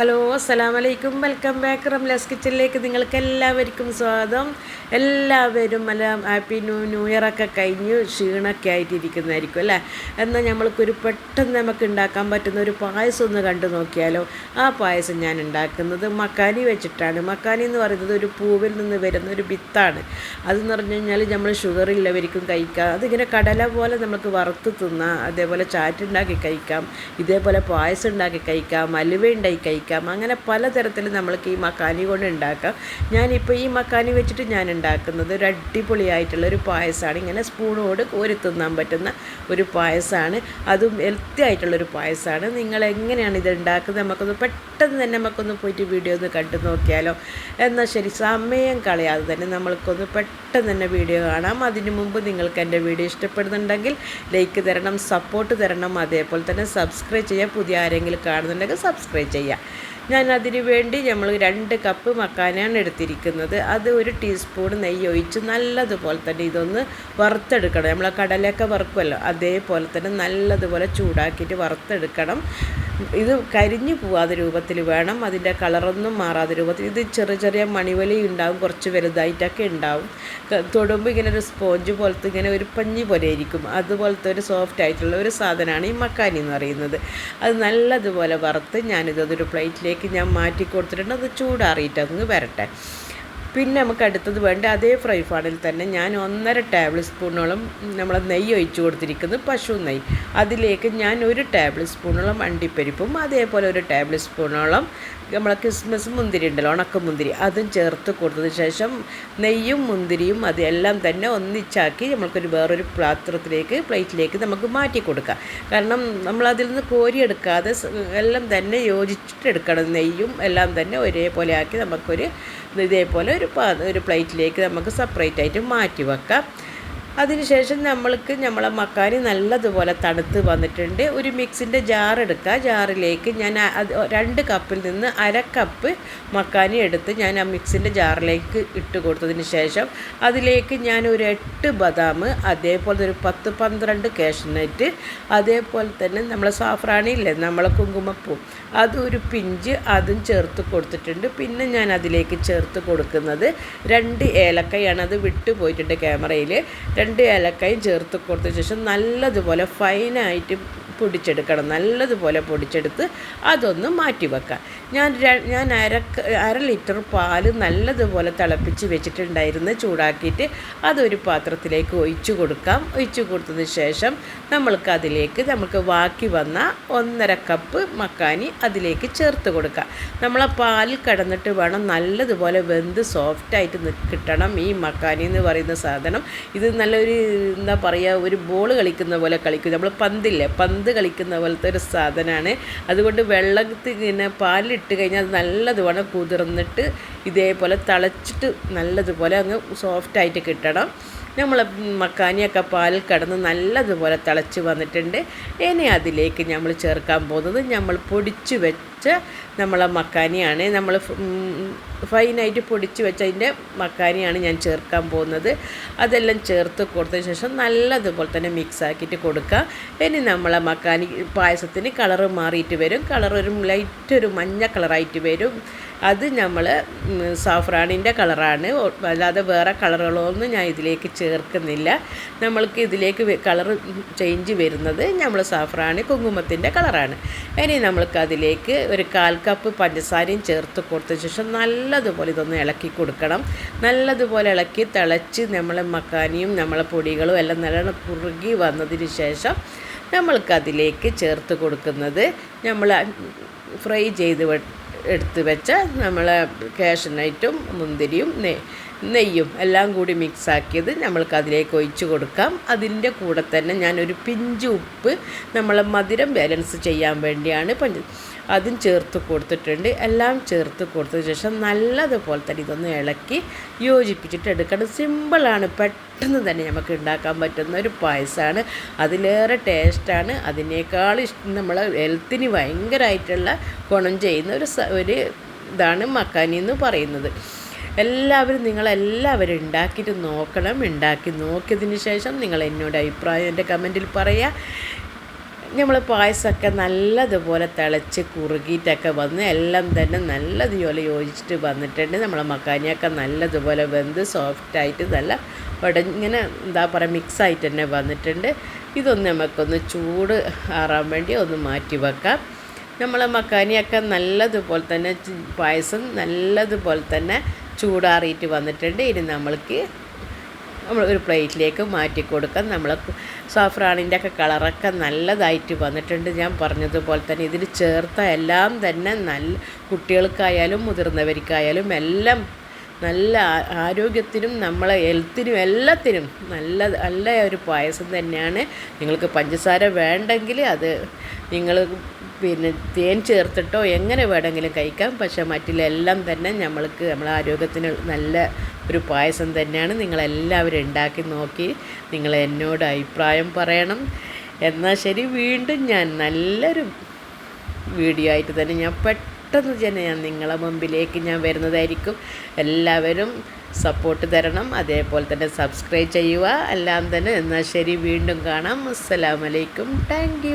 Hello അസ്സലാം വലൈക്കും welcome back Ramla's കിച്ചണിലേക്ക് നിങ്ങൾക്ക് എല്ലാവർക്കും സ്വാഗതം. എല്ലാവരും നല്ല ഹാപ്പി ന്യൂ ന്യൂ ഇയർ ഒക്കെ കഴിഞ്ഞ് ക്ഷീണമൊക്കെ ആയിട്ടിരിക്കുന്നതായിരിക്കും അല്ലേ? എന്നാൽ നമ്മൾക്കൊരു പെട്ടെന്ന് നമുക്ക് ഉണ്ടാക്കാൻ പറ്റുന്ന ഒരു പായസം ഒന്ന് കണ്ടു നോക്കിയാലോ. ആ പായസം ഞാൻ ഉണ്ടാക്കുന്നത് മക്കാനി വെച്ചിട്ടാണ്. മക്കാനി എന്ന് പറയുന്നത് ഒരു പൂവിൽ നിന്ന് വരുന്ന ഒരു വിത്താണ്. അതെന്ന് പറഞ്ഞു കഴിഞ്ഞാൽ നമ്മൾ ഷുഗർ ഇല്ലവർക്കും കഴിക്കാം. അതിങ്ങനെ കടല പോലെ നമുക്ക് വറുത്ത് തിന്നാം. അതേപോലെ ചാറ്റുണ്ടാക്കി കഴിക്കാം. ഇതേപോലെ പായസം ഉണ്ടാക്കി കഴിക്കാം. അലുവ ഉണ്ടാക്കി കഴിക്കാം. അങ്ങനെ പലതരത്തിൽ നമ്മൾക്ക് ഈ മക്കാനി കൊണ്ട് ഉണ്ടാക്കാം. ഞാനിപ്പോൾ ഈ മക്കാനി വെച്ചിട്ട് ഞാൻ ഉണ്ടാക്കുന്നത് ഒരു അടിപൊളിയായിട്ടുള്ള ഒരു പായസമാണ്. ഇങ്ങനെ സ്പൂണോട് കോരി തിന്നാൻ പറ്റുന്ന ഒരു പായസമാണ്. അതും ഹെൽത്തി ആയിട്ടുള്ളൊരു പായസമാണ്. നിങ്ങൾ എങ്ങനെയാണ് ഇത് ഉണ്ടാക്കുന്നത് നമുക്കൊന്ന് പെട്ടെന്ന് തന്നെ നമുക്കൊന്ന് പോയിട്ട് വീഡിയോ ഒന്ന് കണ്ടു നോക്കിയാലോ. എന്നാൽ ശരി സമയം കളയാതെ തന്നെ നമ്മൾക്കൊന്ന് പെട്ടെന്ന് തന്നെ വീഡിയോ കാണാം. അതിനു മുമ്പ് നിങ്ങൾക്ക് എന്റെ വീഡിയോ ഇഷ്ടപ്പെടുന്നുണ്ടെങ്കിൽ ലൈക്ക് തരണം സപ്പോർട്ട് തരണം. അതേപോലെ തന്നെ സബ്സ്ക്രൈബ് ചെയ്യുക പുതിയ ആരെങ്കിലും കാണുന്നുണ്ടെങ്കിൽ സബ്സ്ക്രൈബ് ചെയ്യുക ഞാൻ അതിന് വേണ്ടി നമ്മൾ രണ്ട് കപ്പ് മക്കാനാണ് എടുത്തിരിക്കുന്നത്. അത് ഒരു ടീസ്പൂൺ നെയ്യ് ഒഴിച്ച് നല്ലതുപോലെ തന്നെ ഇതൊന്ന് വറുത്തെടുക്കണം. നമ്മൾ കടലയൊക്കെ വറുക്കുമല്ലോ അതേപോലെ തന്നെ നല്ലതുപോലെ ചൂടാക്കിയിട്ട് വറുത്തെടുക്കണം. ഇത് കരിഞ്ഞു പോവാതെ രൂപത്തിൽ വേണം. അതിന്റെ കളറൊന്നും മാറാതെ രൂപത്തിൽ. ഇത് ചെറിയ ചെറിയ മണിവലി ഉണ്ടാവും കുറച്ച് വലുതായിട്ടൊക്കെ ഉണ്ടാവും. തൊടുമ്പോൾ ഇങ്ങനെ ഒരു സ്പോഞ്ച് പോലത്തെ ഇങ്ങനെ ഒരു പഞ്ഞി പോലെ ഇരിക്കും അതുപോലത്തെ ഒരു സോഫ്റ്റ് ആയിട്ടുള്ള ഒരു സാധനമാണ് ഈ മക്കാനി എന്ന് പറയുന്നത്. അത് നല്ലതുപോലെ വറുത്ത് ഞാനിതൊരു പ്ലേറ്റിലേക്ക് ഞാൻ മാറ്റി കൊടുത്തിട്ടുണ്ട്. അത് ചൂടാറിയിട്ട് അങ്ങ് വരട്ടെ. പിന്നെ നമുക്ക് അടുത്തത് വേണ്ട അതേ ഫ്രൈ പാനിൽ തന്നെ ഞാൻ ഒന്നര ടേബിൾ സ്പൂണോളം നമ്മൾ നെയ്യ് ഒഴിച്ച് കൊടുത്തിരിക്കുന്നത് പശു നെയ്യ്. അതിലേക്ക് ഞാൻ ഒരു ടേബിൾ സ്പൂണോളം അണ്ടിപ്പരിപ്പും അതേപോലെ ഒരു ടേബിൾ സ്പൂണോളം നമ്മളെ ക്രിസ്മസ് മുന്തിരി ഉണ്ടല്ലോ ഉണക്കമുന്തിരി അതും ചേർത്ത് കൊടുത്തതിന് ശേഷം നെയ്യും മുന്തിരിയും അതെല്ലാം തന്നെ ഒന്നിച്ചാക്കി നമ്മൾക്കൊരു വേറൊരു പാത്രത്തിലേക്ക് പ്ലേറ്റിലേക്ക് നമുക്ക് മാറ്റി കൊടുക്കാം. കാരണം നമ്മളതിൽ നിന്ന് കോരിയെടുക്കാതെ എല്ലാം തന്നെ യോജിച്ചിട്ടെടുക്കണം. നെയ്യും എല്ലാം തന്നെ ഒരേപോലെ ആക്കി നമുക്കൊരു ഇതേപോലെ ഒരു ഒരു പ്ലേറ്റിലേക്ക് നമുക്ക് സെപ്പറേറ്റ് ആയിട്ട് മാറ്റി വെക്കാം. അതിനുശേഷം നമ്മൾക്ക് നമ്മളെ മക്കാനി നല്ലതുപോലെ തണുത്ത് വന്നിട്ടുണ്ട്. ഒരു മിക്സിന്റെ ജാർ എടുക്കുക. ജാറിലേക്ക് ഞാൻ രണ്ട് കപ്പിൽ നിന്ന് അര കപ്പ് മക്കാനി എടുത്ത് ഞാൻ ആ മിക്സിന്റെ ജാറിലേക്ക് ഇട്ട് കൊടുത്തതിന് ശേഷം അതിലേക്ക് ഞാൻ ഒരു എട്ട് ബദാം അതേപോലെ ഒരു പത്ത് പന്ത്രണ്ട് കാഷ്നട്ട് അതേപോലെ തന്നെ നമ്മളെ സാഫ്രാണി ഇല്ലേ നമ്മളെ കുങ്കുമപ്പൂ അതൊരു പിഞ്ച് അതും ചേർത്ത് കൊടുത്തിട്ടുണ്ട്. പിന്നെ ഞാൻ അതിലേക്ക് ചേർത്ത് കൊടുക്കുന്നത് രണ്ട് ഏലക്കയാണ്. അത് വിട്ടു പോയിട്ടുണ്ട് ക്യാമറയിൽ. രണ്ട് ഏലക്കായും ചേർത്ത് കൊടുത്ത ശേഷം നല്ലതുപോലെ ഫൈനായിട്ട് പൊടിച്ചെടുക്കണം. നല്ലതുപോലെ പൊടിച്ചെടുത്ത് അതൊന്ന് മാറ്റി വെക്കാം ഞാൻ ഞാൻ അര അര ലിറ്റർ പാൽ നല്ലതുപോലെ തിളപ്പിച്ച് വെച്ചിട്ടുണ്ടായിരുന്നു. ചൂടാക്കിയിട്ട് അതൊരു പാത്രത്തിലേക്ക് ഒഴിച്ചു കൊടുക്കാം. ഒഴിച്ചു കൊടുത്തതിന് ശേഷം നമ്മൾക്ക് അതിലേക്ക് നമുക്ക് ബാക്കി വന്ന ഒന്നര കപ്പ് മക്കാനി അതിലേക്ക് ചേർത്ത് കൊടുക്കാം. നമ്മളെ പാൽ കിടന്നിട്ട് വേണം നല്ലതുപോലെ വെന്ത് സോഫ്റ്റായിട്ട് കിട്ടണം. ഈ മക്കാനി എന്ന് പറയുന്ന സാധനം ഇത് നല്ലൊരു എന്താ പറയുക ഒരു ബോൾ കളിക്കുന്ന പോലെ കളിക്കും. നമ്മൾ പന്തില്ലേ പന്ത് കളിക്കുന്ന പോലത്തെ ഒരു സാധനമാണ് അതുകൊണ്ട് വെള്ളത്തിൽ ഇങ്ങനെ പാലിട്ട് കഴിഞ്ഞാൽ അത് നല്ലതുപോലെ കുതിർന്നിട്ട് ഇതേപോലെ തിളച്ചിട്ട് നല്ലതുപോലെ അങ്ങ് സോഫ്റ്റായിട്ട് കിട്ടണം. നമ്മൾ മക്കാനിയൊക്കെ പാലിൽ കിടന്ന് നല്ലതുപോലെ തിളച്ച് വന്നിട്ടുണ്ട്. ഇനി അതിലേക്ക് നമ്മൾ ചേർക്കാൻ പോകുന്നത് നമ്മൾ പൊടിച്ചു വെച്ച നമ്മളെ മക്കാനിയാണ്. നമ്മൾ ഫൈനായിട്ട് പൊടിച്ച് വെച്ച അതിന്റെ മക്കാനിയാണ് ഞാൻ ചേർക്കാൻ പോകുന്നത്. അതെല്ലാം ചേർത്ത് കൊടുത്തതിന് ശേഷം നല്ലതുപോലെ തന്നെ മിക്സ് ആക്കിയിട്ട് കൊടുക്കുക. ഇനി നമ്മളെ മക്കാനി പായസത്തിന് കളറ് മാറിയിട്ട് വരും. കളർ ഒരു ലൈറ്റ് ഒരു മഞ്ഞ കളറായിട്ട് വരും. അത് നമ്മൾ സാഫ്രാണിന്റെ കളറാണ്. അല്ലാതെ വേറെ കളറുകളൊന്നും ഞാൻ ഇതിലേക്ക് ചേർക്കുന്നില്ല. നമ്മൾക്ക് ഇതിലേക്ക് കളർ ചേഞ്ച് വരുന്നത് നമ്മൾ സാഫ്രാണി കുങ്കുമത്തിന്റെ കളറാണ്. ഇനി നമ്മൾക്ക് അതിലേക്ക് ഒരു കാൽ കപ്പ് പഞ്ചസാരയും ചേർത്ത് കൊടുത്ത ശേഷം നല്ലതുപോലെ ഇതൊന്ന് ഇളക്കി കൊടുക്കണം. നല്ലതുപോലെ ഇളക്കി തിളച്ച് നമ്മൾ മക്കാനിയും നമ്മളെ പൊടികളും എല്ലാം നല്ലോണം കുറുകി വന്നതിന് ശേഷം നമ്മൾക്കതിലേക്ക് ചേർത്ത് കൊടുക്കുന്നത് നമ്മൾ ഫ്രൈ ചെയ്ത് എടുത്ത് വെച്ച നമ്മളെ കാഷ്യനൈറ്റും മുന്തിരിയും നെയ്യും എല്ലാം കൂടി മിക്സാക്കിയത് നമ്മൾക്ക് അതിലേക്ക് ഒഴിച്ചു കൊടുക്കാം. അതിന്റെ കൂടെ തന്നെ ഞാനൊരു പിഞ്ച് ഉപ്പ് നമ്മളെ മധുരം ബാലൻസ് ചെയ്യാൻ വേണ്ടിയാണ് പഞ്ച അതും ചേർത്ത് കൊടുത്തിട്ടുണ്ട്. എല്ലാം ചേർത്ത് കൊടുത്തതിന് ശേഷം നല്ലതുപോലെ തന്നെ ഇതൊന്ന് ഇളക്കി യോജിപ്പിച്ചിട്ട് എടുക്കണം. സിമ്പിളാണ്. പെട്ടെന്ന് തന്നെ നമുക്ക് ഉണ്ടാക്കാൻ പറ്റുന്ന ഒരു പായസമാണ്. അതിലേറെ ടേസ്റ്റാണ്. അതിനേക്കാൾ ഇഷ്ടം നമ്മളെ ഹെൽത്തിന് ഭയങ്കരമായിട്ടുള്ള ഗുണം ചെയ്യുന്ന ഒരു ഒരു ഇതാണ് മക്കാനി എന്ന് പറയുന്നത്. എല്ലാവരും നിങ്ങളെല്ലാവരും ഉണ്ടാക്കിയിട്ട് നോക്കണം. ഉണ്ടാക്കി നോക്കിയതിന് ശേഷം നിങ്ങൾ എന്നോട് അഭിപ്രായം എന്റെ കമന്റിൽ പറയുക. നമ്മൾ പായസമൊക്കെ നല്ലതുപോലെ തിളച്ച് കുറുകിയിട്ടൊക്കെ വന്ന് എല്ലാം തന്നെ നല്ലതുപോലെ യോജിച്ചിട്ട് വന്നിട്ടുണ്ട്. നമ്മളെ മക്കാനിയൊക്കെ നല്ലതുപോലെ വെന്ത് സോഫ്റ്റായിട്ട് നല്ല ഇങ്ങനെ എന്താ പറയുക മിക്സായിട്ട് തന്നെ വന്നിട്ടുണ്ട്. ഇതൊന്ന് നമുക്കൊന്ന് ചൂട് ആറാൻ വേണ്ടി ഒന്ന് മാറ്റി വെക്കാം. നമ്മളെ മക്കാനിയൊക്കെ നല്ലതുപോലെ തന്നെ പായസം നല്ലതുപോലെ തന്നെ ചൂടാറിയിട്ട് വന്നിട്ടുണ്ട്. ഇനി നമ്മൾക്ക് നമ്മൾ ഒരു പ്ലേറ്റിലേക്ക് മാറ്റി കൊടുക്കാം. നമ്മൾ സാഫ്രാണിന്റെ ഒക്കെ കളറൊക്കെ നല്ലതായിട്ട് വന്നിട്ടുണ്ട്. ഞാൻ പറഞ്ഞതുപോലെ തന്നെ ഇതിൽ ചേർത്ത എല്ലാം തന്നെ നല്ല കുട്ടികൾക്കായാലും മുതിർന്നവർക്കായാലും എല്ലാം നല്ല ആരോഗ്യത്തിനും നമ്മളെ ഹെൽത്തിനും എല്ലാത്തിനും നല്ല നല്ല ഒരു പായസം തന്നെയാണ്. നിങ്ങൾക്ക് പഞ്ചസാര വേണ്ടെങ്കിൽ അത് നിങ്ങൾ പിന്നെ തേൻ ചേർത്തിട്ടോ എങ്ങനെ വേണമെങ്കിലും കഴിക്കാം. പക്ഷേ മറ്റിലെല്ലാം തന്നെ നമ്മൾക്ക് നമ്മളെ ആരോഗ്യത്തിന് നല്ല ഒരു പായസം തന്നെയാണ്. നിങ്ങളെല്ലാവരും ഉണ്ടാക്കി നോക്കി നിങ്ങൾ എന്നോട് അഭിപ്രായം പറയണം. എന്നാൽ ശരി വീണ്ടും ഞാൻ നല്ലൊരു വീഡിയോ ആയിട്ട് തന്നെ ഞാൻ പെട്ടെന്ന് തന്നെ ഞാൻ നിങ്ങളെ മുമ്പിലേക്ക് ഞാൻ വരുന്നതായിരിക്കും. എല്ലാവരും സപ്പോർട്ട് തരണം. അതേപോലെ തന്നെ സബ്സ്ക്രൈബ് ചെയ്യുക. എല്ലാം തന്നെ. എന്നാൽ ശരി വീണ്ടും കാണാം. അസ്സലാമലൈക്കും താങ്ക്